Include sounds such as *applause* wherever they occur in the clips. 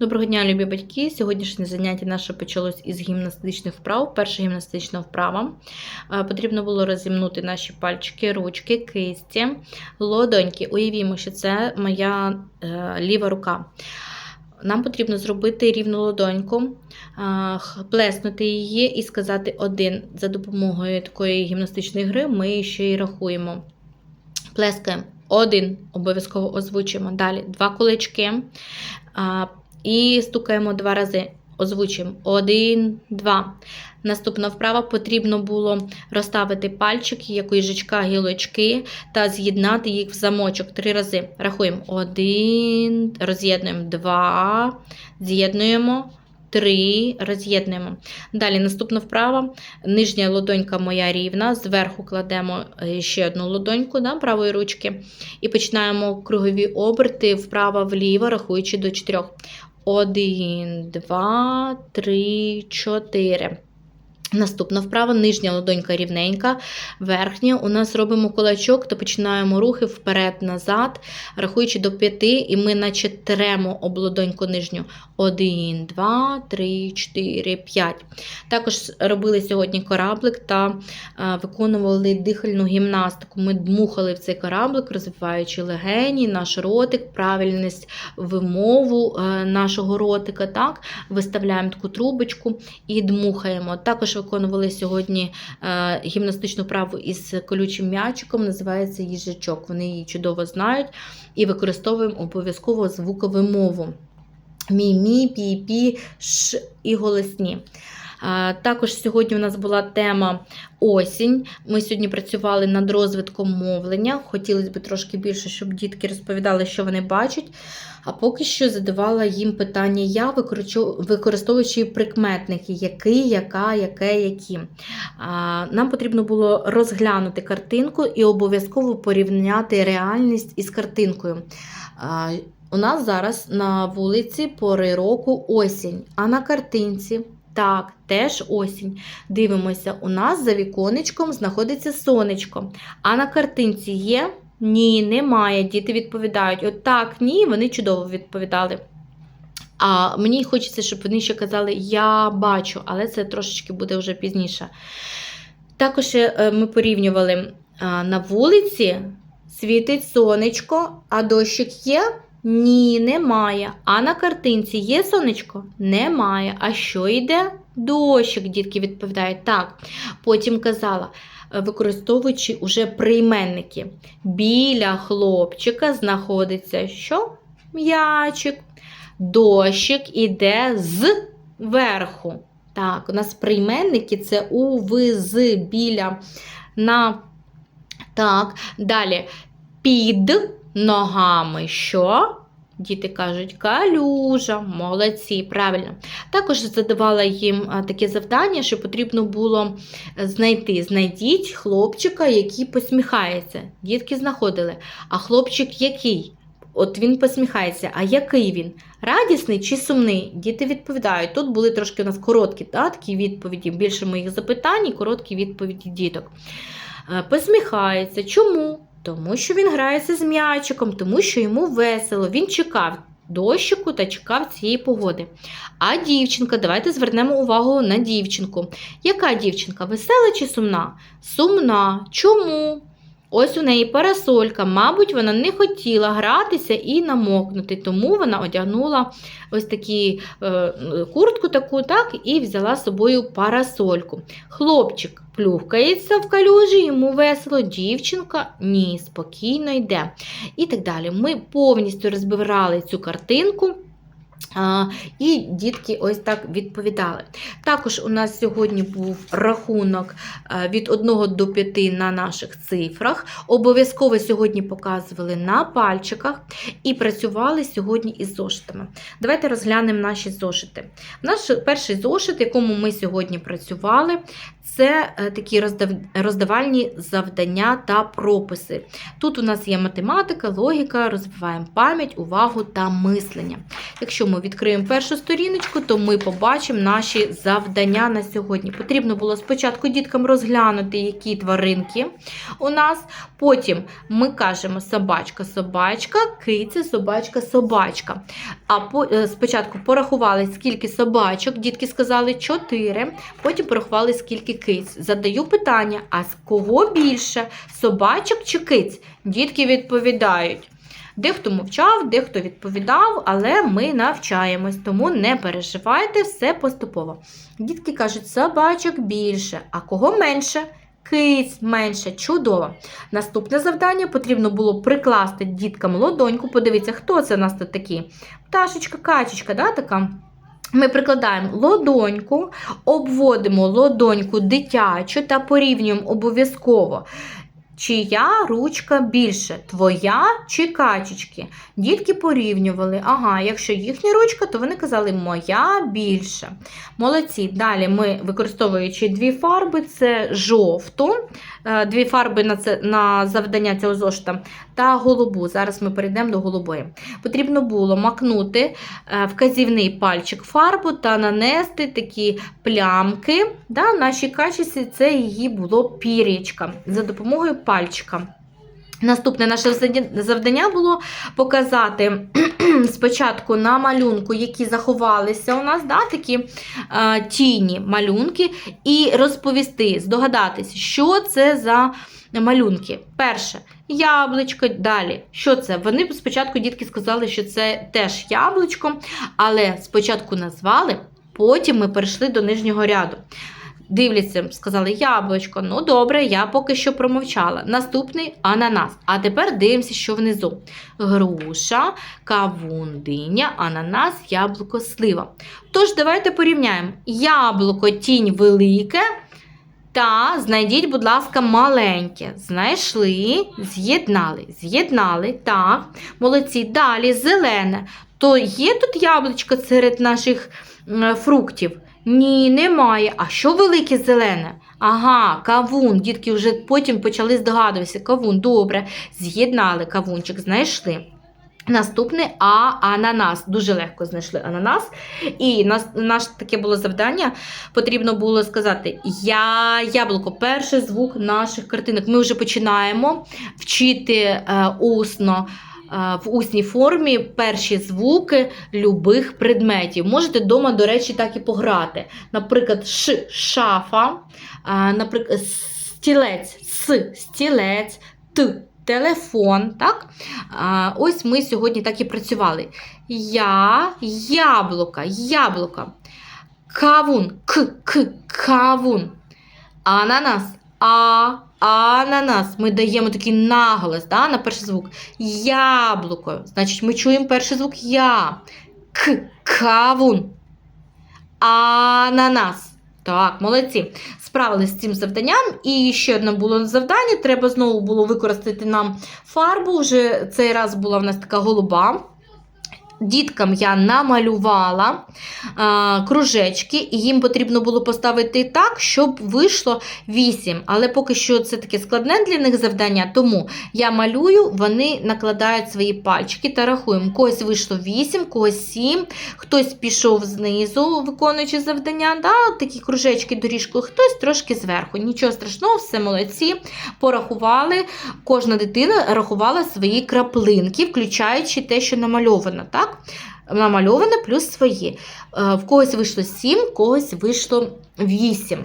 Доброго дня, любі батьки! Сьогоднішнє заняття наше почалось із гімнастичних вправ. Перша гімнастична вправа. Е, Потрібно було розімнути наші пальчики, ручки, кисті, лодоньки. Уявімо, що це моя е, ліва рука. Нам потрібно зробити рівну ладоньку, е, плеснути її і сказати один. За допомогою такої гімнастичної гри ми ще й рахуємо. Плескаємо. Один, обов'язково озвучуємо. Далі два кулачки. І стукаємо два рази. Озвучуємо. Один, два. Наступна вправа потрібно було розставити пальчики, як у їжачка гілочки, та з'єднати їх в замочок три рази. Рахуємо. Один, роз'єднуємо два, з'єднуємо. Три, роз'єднуємо. Далі наступна вправа. Нижня ладонька моя рівна. Зверху кладемо е, ще одну ладоньку да, правої ручки. І починаємо кругові оберти вправо-вліво, рахуючи до чотирьох. Один, два, три, чотири. Наступна вправа, нижня ладонька рівненька, верхня. У нас робимо кулачок та починаємо рухи вперед-назад, рахуючи до п'яти, і ми наче тремо об ладоньку нижню. Один, два, три, чотири, п'ять. Також робили сьогодні кораблик та е, виконували дихальну гімнастику. Ми дмухали в цей кораблик, розвиваючи легені, наш ротик, правильність вимову е, нашого ротика. Так? Виставляємо таку трубочку і дмухаємо. Також виконували сьогодні е, гімнастичну праву із колючим м'ячиком, називається їжачок. Вони її чудово знають і використовуємо обов'язково звукову мову. Мі-мі, пі-пі, ш і голосні. Також сьогодні у нас була тема осінь. Ми сьогодні працювали над розвитком мовлення. Хотілося б трошки більше, щоб дітки розповідали, що вони бачать. А поки що задавала їм питання я, використовуючи прикметники, який, яка, яке, які. Нам потрібно було розглянути картинку і обов'язково порівняти реальність із картинкою. У нас зараз на вулиці пори року осінь, а на картинці. Так, теж осінь. Дивимося, у нас за віконечком знаходиться сонечко. А на картинці є? Ні, немає. Діти відповідають: от так, ні, вони чудово відповідали. А мені хочеться, щоб вони ще казали Я бачу, але це трошечки буде вже пізніше. Також е, ми порівнювали на вулиці світить сонечко, а дощик є? Ні, немає. А на картинці є сонечко? Немає. А що йде? Дощик, дітки відповідають. Так. Потім казала, е, використовуючи уже прийменники. Біля хлопчика знаходиться що? М'ячик. Дощик іде зверху. Так, у нас прийменники це у, в, з, біля, на. Так, далі під ногами що? Діти кажуть, калюжа, молодці, правильно. Також задавала їм таке завдання, що потрібно було е, знайти. Знайдіть хлопчика, який посміхається. Дітки знаходили. А хлопчик який? От він посміхається. А який він? Радісний чи сумний? Діти відповідають. Тут були трошки у нас короткі та, такі відповіді, більше моїх запитань і короткі відповіді діток. Е, Посміхається. Чому? Тому що він грається з м'ячиком, тому що йому весело. Він чекав дощику та чекав цієї погоди. А дівчинка, давайте звернемо увагу на дівчинку. Яка дівчинка? Весела чи сумна? Сумна. Чому? Ось у неї парасолька. Мабуть, вона не хотіла гратися і намокнути, тому вона одягнула ось такі е, куртку таку, так, і взяла з собою парасольку. Хлопчик плюхкається в калюжі, йому весело, дівчинка ні, спокійно йде. І так далі. Ми повністю розбирали цю картинку. І дітки ось так відповідали. Також у нас сьогодні був рахунок е, від 1 до 5 на наших цифрах. Обов'язково сьогодні показували на пальчиках і працювали сьогодні із зошитами. Давайте розглянемо наші зошити. Наш перший зошит, якому ми сьогодні працювали, це е, такі роздавальні завдання та прописи. Тут у нас є математика, логіка, розвиваємо пам'ять, увагу та мислення. Якщо ми відкриємо першу сторіночку, то ми побачимо наші завдання на сьогодні. Потрібно було спочатку діткам розглянути, які тваринки у нас. Потім ми кажемо собачка, собачка, киця, собачка, собачка. А по, е, спочатку порахували, скільки собачок, дітки сказали 4, потім порахували, скільки киць. Задаю питання: а з кого більше? Собачок чи киць? Дітки відповідають. Дехто мовчав, дехто відповідав, але ми навчаємось, тому не переживайте, все поступово. Дітки кажуть, собачок більше, а кого менше? Киць менше, чудово. Наступне завдання потрібно було прикласти діткам лодоньку. Подивіться, хто це у нас тут такі? Пташечка, качечка, да, така? Ми прикладаємо лодоньку, обводимо лодоньку дитячу та порівнюємо обов'язково. Чия ручка більше? Твоя чи качечки? Дітки порівнювали. Ага, якщо їхня ручка, то вони казали моя більше. Молодці. Далі ми, використовуючи дві фарби, це жовту, е, дві фарби на, це, на завдання цього зошита та голубу. Зараз ми перейдемо до голубої. Потрібно було макнути е, вказівний пальчик фарбу та нанести такі плямки. Да, нашій качесі це її було пір'ячка за допомогою пальчика. Наступне наше завдання- було показати *clears throat* спочатку на малюнку, які заховалися у нас, да, такі е, тіні малюнки, і розповісти, здогадатись, що це за малюнки. Перше яблучко. Далі, що це? Вони спочатку дітки сказали, що це теж яблучко, але спочатку назвали, потім ми перейшли до нижнього ряду. Дивляться, сказали яблучко. Ну добре, я поки що промовчала. Наступний ананас. А тепер дивимося, що внизу: груша, кавун, диня, ананас, яблуко, слива. Тож, давайте порівняємо: яблуко, тінь велике. Та знайдіть, будь ласка, маленьке. Знайшли, з'єднали, з'єднали. Так, молодці. Далі зелене. То є тут яблучко серед наших фруктів? Ні, немає. А що велике зелене? Ага, кавун. Дітки вже потім почали здогадуватися. Кавун, добре. З'єднали кавунчик, знайшли. Наступне А ананас. Дуже легко знайшли ананас. І наше таке було завдання. Потрібно було сказати я яблуко, перший звук наших картинок. Ми вже починаємо вчити е, усно. Е, В усній формі перші звуки любих предметів. Можете вдома, до речі, так і пограти. Наприклад, ш шафа, е, наприклад, стілець, с стілець, т телефон. Так? А, ось ми сьогодні так і працювали. Я, яблука, яблука. Кавун, к, к, кавун. Ананас, а, ананас. Ми даємо такий наголос да, на перший звук. Яблуко. Значить, ми чуємо перший звук я. К, кавун. Ананас. Так, молодці. Справилися з цим завданням. І ще одне було завдання. Треба знову було використати нам фарбу. Вже цей раз була в нас така голуба. Діткам я намалювала а, кружечки, і їм потрібно було поставити так, щоб вийшло 8. Але поки що це таке складне для них завдання, тому я малюю, вони накладають свої пальчики та рахуємо. Когось вийшло 8, когось 7, хтось пішов знизу, виконуючи завдання. Да, такі кружечки доріжкою, хтось трошки зверху. Нічого страшного, все молодці. Порахували. Кожна дитина рахувала свої краплинки, включаючи те, що намальовано. Так? Намальоване плюс свої. Е, В когось вийшло 7, в когось вийшло 8.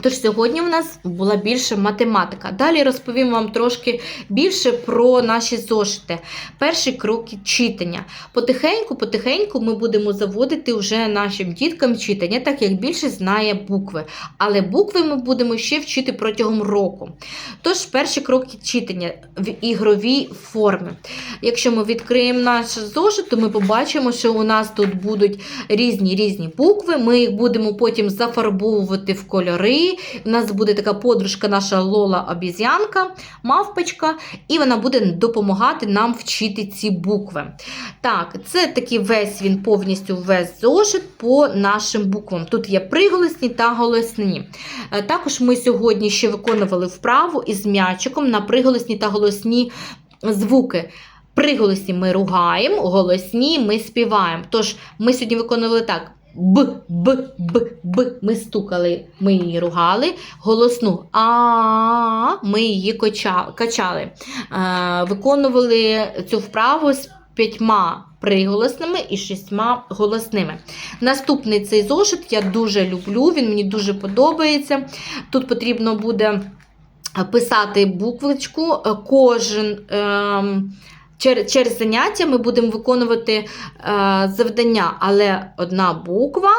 Тож сьогодні в нас була більше математика. Далі розповім вам трошки більше про наші зошити. Перші кроки читання. Потихеньку-потихеньку ми будемо заводити вже нашим діткам читання, так як більше знає букви. Але букви ми будемо ще вчити протягом року. Тож, перші кроки читання в ігровій формі. Якщо ми відкриємо наш зошит, то ми побачимо, що у нас тут будуть різні різні букви. Ми їх будемо потім зафарбовувати в кольори. У нас буде така подружка, наша Лола обіз'янка, мавпочка, і вона буде допомагати нам вчити ці букви. Так, це такий весь він повністю весь зошит по нашим буквам. Тут є приголосні та голосні. Е, Також ми сьогодні ще виконували вправу із м'ячиком на приголосні та голосні звуки. Приголосні ми ругаємо, голосні ми співаємо. Тож ми сьогодні виконували так. Б, Б, Б, Б. Ми стукали, ми її ругали. Голосну А, ми її кача- качали. Е, виконували цю вправу з п'ятьма приголосними і шістьма голосними. Наступний цей зошит я дуже люблю, він мені дуже подобається. Тут потрібно буде писати буквочку. Е, Кожен чер- через заняття ми будемо виконувати е, завдання, але одна буква.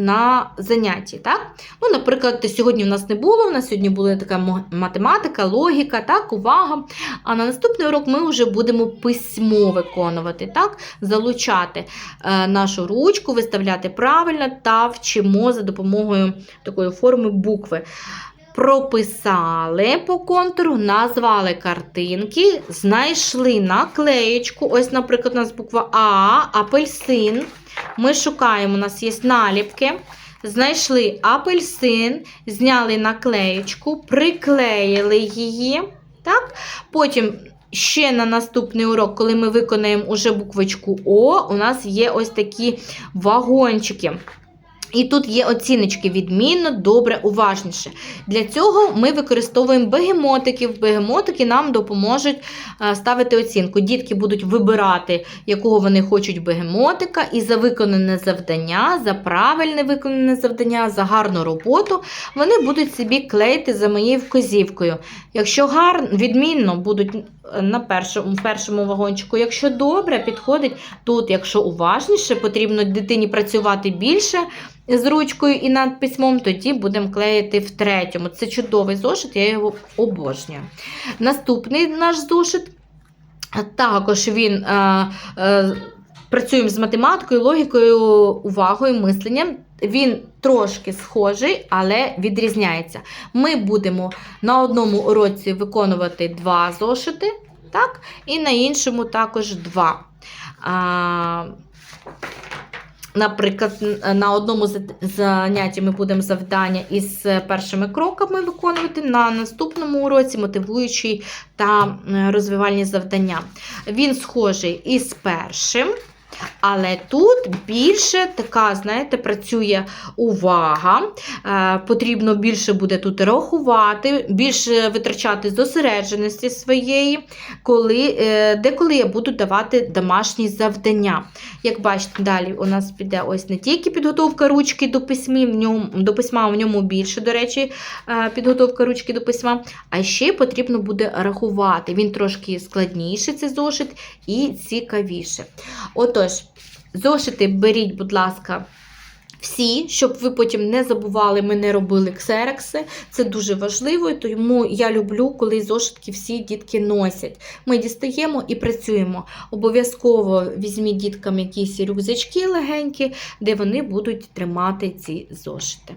На занятті, так? Ну, наприклад, сьогодні в нас не було, в нас сьогодні була така математика, логіка, так, увага. А на наступний урок ми вже будемо письмо виконувати, так? залучати е, нашу ручку, виставляти правильно та вчимо за допомогою такої форми букви. Прописали по контуру, назвали картинки, знайшли наклеєчку. Ось, наприклад, у нас буква А, апельсин. Ми шукаємо, у нас є наліпки. Знайшли апельсин, зняли наклеєчку, приклеїли її. Так? Потім ще на наступний урок, коли ми виконаємо уже буквочку О, у нас є ось такі вагончики. І тут є оціночки відмінно, добре, уважніше. Для цього ми використовуємо бегемотиків. Бегемотики нам допоможуть е, ставити оцінку. Дітки будуть вибирати, якого вони хочуть бегемотика, і за виконане завдання, за правильне виконане завдання, за гарну роботу вони будуть собі клеїти за моєю вказівкою. Якщо гарно, відмінно будуть е, на першому, в першому вагончику. Якщо добре, підходить тут, якщо уважніше, потрібно дитині працювати більше з ручкою і над письмом, тоді будемо клеїти в третьому. Це чудовий зошит, я його обожнюю. Наступний наш зошит. Також він е, е, працюємо з математикою, логікою, увагою, мисленням. Він трошки схожий, але відрізняється. Ми будемо на одному уроці виконувати два зошити, так? і на іншому також два. А, Наприклад, на одному занятті ми будемо завдання із першими кроками виконувати, на наступному уроці мотивуючі та е, розвивальні завдання. Він схожий із першим, але тут більше така, знаєте, працює увага. Е, Потрібно більше буде тут рахувати, більше витрачати зосередженості своєї, коли, е, деколи я буду давати домашні завдання. Як бачите, далі у нас піде ось не тільки підготовка ручки до письмі, в ньому, до письма в ньому більше, до речі, е, підготовка ручки до письма, а ще потрібно буде рахувати. Він трошки складніший, цей зошит, і цікавіше. Отож, зошити беріть, будь ласка. Всі, щоб ви потім не забували, ми не робили ксерекси. Це дуже важливо, тому я люблю, коли зошитки всі дітки носять. Ми дістаємо і працюємо. Обов'язково візьміть діткам якісь рюкзачки легенькі, де вони будуть тримати ці зошити.